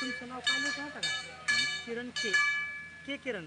तुमचं नाव काय होतं का? किरण के. के किरण.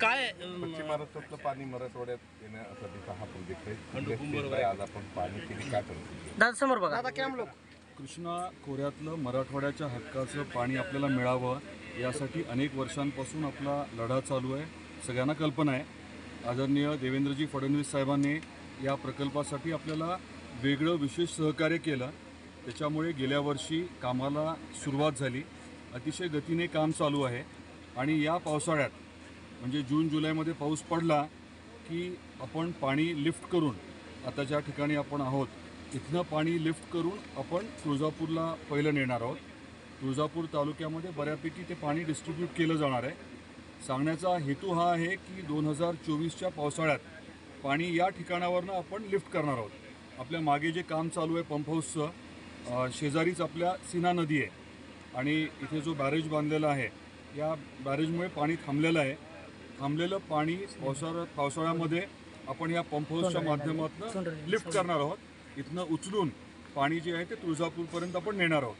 काय अं, पश्चिम महाराष्ट्रातलं पाणी मराठवाड्यात येण्यासाठीचा हा प्रोजेक्ट आहे. आज आपण पाणी किती काय करतो दादा समोर बघा. कृष्णा खोऱ्यातलं मराठवाड्याच्या हक्काचं पाणी आपल्याला मिळावं यासाठी अनेक वर्षांपासून आपला लढा चालू आहे. सगळ्यांना कल्पना आहे. आदरणीय देवेंद्रजी फडणवीस साहेबांनी या प्रकल्पासाठी आपल्याला वेगळं विशेष सहकार्य केलं. त्याच्यामुळे गेल्या वर्षी कामाला सुरुवात झाली. अतिशय गतीने काम चालू आहे. आणि या पावसाळ्यात म्हणजे जून जुलैमध्ये पाऊस पडला की आपण पाणी लिफ्ट करून आता ज्या ठिकाणी आपण आहोत इथनं पाणी लिफ्ट करून आपण तुळजापूरला पहिलं नेणार आहोत. तुळजापूर तालुक्यामध्ये बऱ्यापैकी ते पाणी डिस्ट्रीब्यूट केलं जाणार आहे. सांगण्याचा हेतू हा आहे की दोन हजार चोवीसच्या पावसाळ्यात पाणी या ठिकाणावरनं आपण लिफ्ट करणार आहोत. आपल्या मागे जे काम चालू आहे पंप हाऊसचं शेजारीच आपल्या सीना नदी आहे आणि इथे जो बॅरेज बांधलेला आहे या बॅरेजमुळे पाणी थांबलेलं आहे. थांबलेलं पाणी पावसाळ्यात पावसाळ्यामध्ये आपण या पंप हाऊसच्या माध्यमातून लिफ्ट करणार आहोत. इथनं उचलून पाणी जे आहे ते तुळजापूरपर्यंत आपण नेणार आहोत.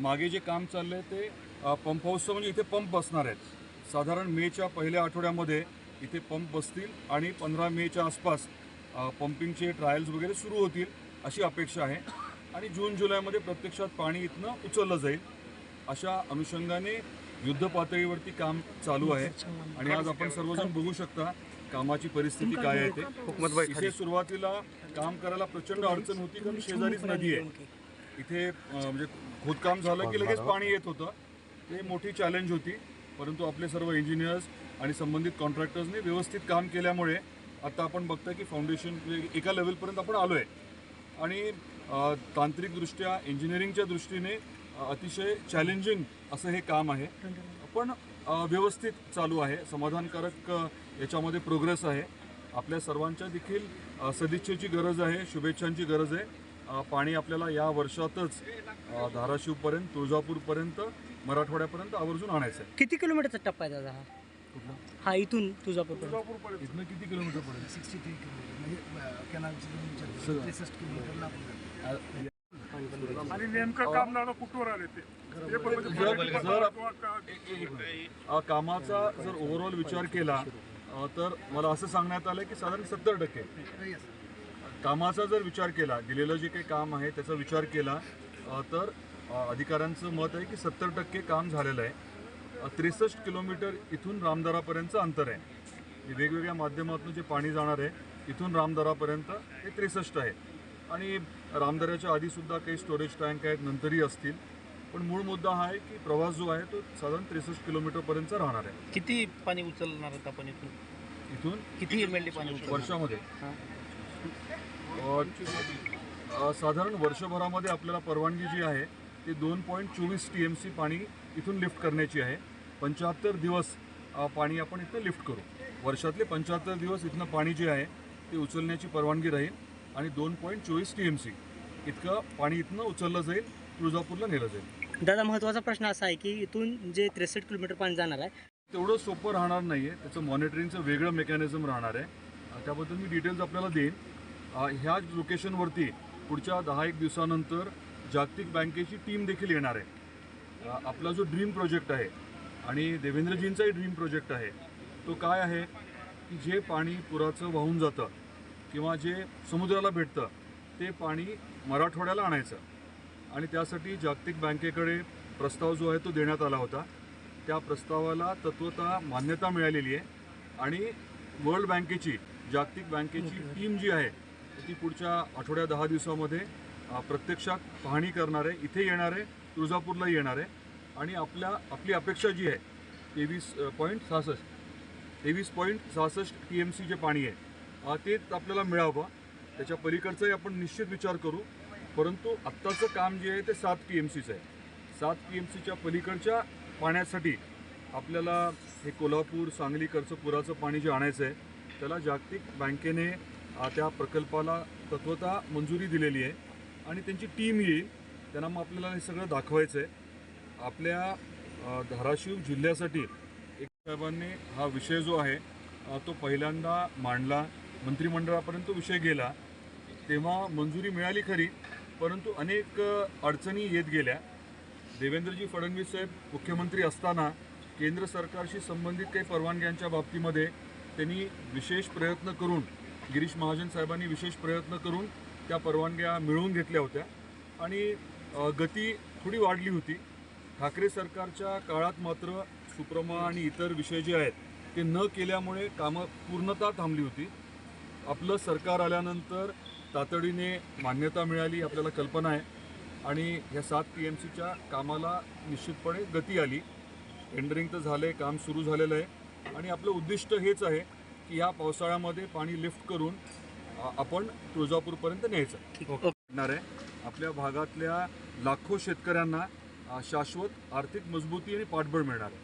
मागे जे काम चाललंय ते अ, पंप हाऊसचं म्हणजे इथे पंप बसणार आहेत. साधारण मेच्या पहिल्या आठवड्यामध्ये इथे पंप बसतील आणि पंधरा मेच्या आसपास पंपिंगचे ट्रायल्स वगैरे सुरू होतील अशी अपेक्षा आहे. आणि जून जुलैमध्ये प्रत्यक्षात पाणी इथनं उचललं जाईल. अशा अनुषंगाने युद्ध पातळीवरती काम चालू आहे. आणि आज आपण सर्वजण बघू शकता कामाची परिस्थिती काय आहे ते. इथे सुरुवातीला काम करायला प्रचंड अडचण होती कारण शेजारीच नदी आहे. इथे म्हणजे खोदकाम झालं की लगेच पाणी येत होतं. ते मोठी चॅलेंज होती परंतु आपले सर्व इंजिनियर्स आणि संबंधित कॉन्ट्रॅक्टर्सने व्यवस्थित काम केल्यामुळे आता आपण बघताय की फाउंडेशन एका लेवलपर्यंत आपण आलो आहे आणि तांत्रिकदृष्ट्या इंजिनिअरिंगच्या दृष्टीने अतिशय चॅलेंजिंग असं हे काम आहे. पण व्यवस्थित चालू आहे. समाधानकारक याच्यामध्ये प्रोग्रेस आहे. आपल्या सर्वांच्या देखील सदिच्छेची गरज आहे शुभेच्छांची गरज आहे. पाणी आपल्याला या वर्षातच धाराशिवपर्यंत तुळजापूरपर्यंत मराठवाड्यापर्यंत आवर्जून आणायचं आहे. किती किलोमीटरचा टप्पा आहे दादा हा? हा इथून तुळजापूर इथनं किती किलोमीटर पडेल? Sixty three kilometre. कॅनलची त्रेसष्ट किलोमीटर आणि नेमकं काम दादा कुठवर आले ते? म्हणजे जर- कामाचा जर ओव्हरऑल विचार केला तर मला असं सांगण्यात आलं की साधारण सत्तर टक्के. कामाचा जर विचार केला दिलेलं जे काही काम आहे त्याचा विचार केला तर अधिकाऱ्यांचं मत आहे की सत्तर टक्के काम झालेलं आहे. त्रेसष्ट किलोमीटर इथून रामदारापर्यंतचं अंतर आहे. वेगवेगळ्या माध्यमातून जे पाणी जाणार आहे इथून रामदारापर्यंत हे त्रेसष्ट आहे. आणि रामदाराच्या आधीसुद्धा काही स्टोरेज टँक आहेत नंतरही असतील. पण मूळ मुद्दा हा आहे की प्रवास जो आहे तो साधारण त्रेसष्ट किलोमीटरपर्यंतचा राहणार आहे. किती पाणी उचलणार आहेत आपण इथून? इथून? किती एम एल पाणी उचलणार? वर्षामध्ये. अ, साधारण वर्षभरामध्ये आपल्याला परवानगी जी आहे ती दोन पॉईंट चोवीस टी एम सी पाणी इथून लिफ्ट करण्याची आहे. पंच्याहत्तर दिवस अ, पाणी आपण इथं लिफ्ट करू. वर्षातले पंच्याहत्तर दिवस इथनं पाणी जे आहे ते उचलण्याची परवानगी राहील. आणि दोन पॉईंट चोवीस टी एम सी इतकं पाणी इथनं उचललं जाईल तुळजापूरला नेलं जाईल. दादा महत्त्वाचा प्रश्न असा आहे की इथून जे त्रेसष्ट किलोमीटर पाणी जाणार आहे तेवढं सोपं राहणार नाही आहे त्याचं मॉनिटरिंगचं वेगळं मेकॅनिझम राहणार आहे. त्याबद्दल मी डिटेल्स आपल्याला देईन. ह्या लोकेशनवरती पुढच्या दहा एक दिवसानंतर जागतिक बँकेची टीम देखील येणार आहे. आपला जो ड्रीम प्रोजेक्ट आहे आणि देवेंद्रजींचाही ड्रीम प्रोजेक्ट आहे तो काय आहे? की जे पाणी पुराचं वाहून जातं किंवा जे समुद्राला भेटतं ते पाणी मराठवाड्याला आणायचं. आणि त्यासाठी जागतिक बँकेकडे प्रस्ताव जो आहे तो देण्यात आला होता. त्या प्रस्तावाला तत्वतः मान्यता मिळालेली आहे. आणि वर्ल्ड बँकेची जागतिक बँकेची टीम जी आहे ती पुढच्या आठवड्या दहा दिवसामध्ये प्रत्यक्षात पाहणी करणार आहे. इथे येणार आहे तुळजापूरला येणार आहे. आणि आपल्या आपली अपेक्षा जी आहे तेवीस पॉईंट सहासष्ट तेवीस पॉईंट सहासष्ट टी एम सी जे पाणी आहे तेच आपल्याला मिळावं. त्याच्या पलीकडचाही आपण निश्चित विचार करू. परंतु आत्ताचं काम जे आहे ते सात टी एम सीचं आहे. सात टी एम सीच्या पलीकडच्या पाण्यासाठी आपल्याला हे कोल्हापूर सांगलीकडचं पुराचं पाणी जे आणायचं आहे त्याला जागतिक बँकेने त्या प्रकल्पाला तत्वता मंजुरी दिलेली आहे. आणि त्यांची टीम येईल त्यांना मग आपल्याला हे सगळं दाखवायचं आहे आपल्या धाराशिव जिल्ह्यासाठी एक साहेबांनी हा विषय जो आहे तो पहिल्यांदा मांडला. मंत्रिमंडळापर्यंत विषय गेला तेव्हा मंजुरी मिळाली खरी परंतु अनेक अडचणी येत गेल्या. देवेंद्रजी फडणवीस साहेब मुख्यमंत्री असताना केंद्र सरकारशी संबंधित काही परवानग्यांच्या बाबतीमध्ये त्यांनी विशेष प्रयत्न करून गिरीश महाजन साहेबांनी विशेष प्रयत्न करून त्या परवानग्या मिळवून घेतल्या होत्या. आणि गती थोडी वाढली होती. ठाकरे सरकारच्या काळात मात्र सुप्रमा आणि इतर विषय जे आहेत ते न केल्यामुळे कामं पूर्णतः थांबली होती. आपलं सरकार आल्यानंतर तातडीने मान्यता मिळाली आपल्याला कल्पना आहे. आणि ह्या सात पी एम सीच्या कामाला निश्चितपणे गती आली. टेंडरिंग तर झालं आहे काम सुरू झालेलं आहे. आणि आपलं उद्दिष्ट हेच आहे की ह्या पावसाळ्यामध्ये पाणी लिफ्ट करून आपण तुळजापूरपर्यंत न्यायचं. करणार आहे. आपल्या भागातल्या लाखो शेतकऱ्यांना शाश्वत आर्थिक मजबूती आणि पाठबळ मिळणार आहे.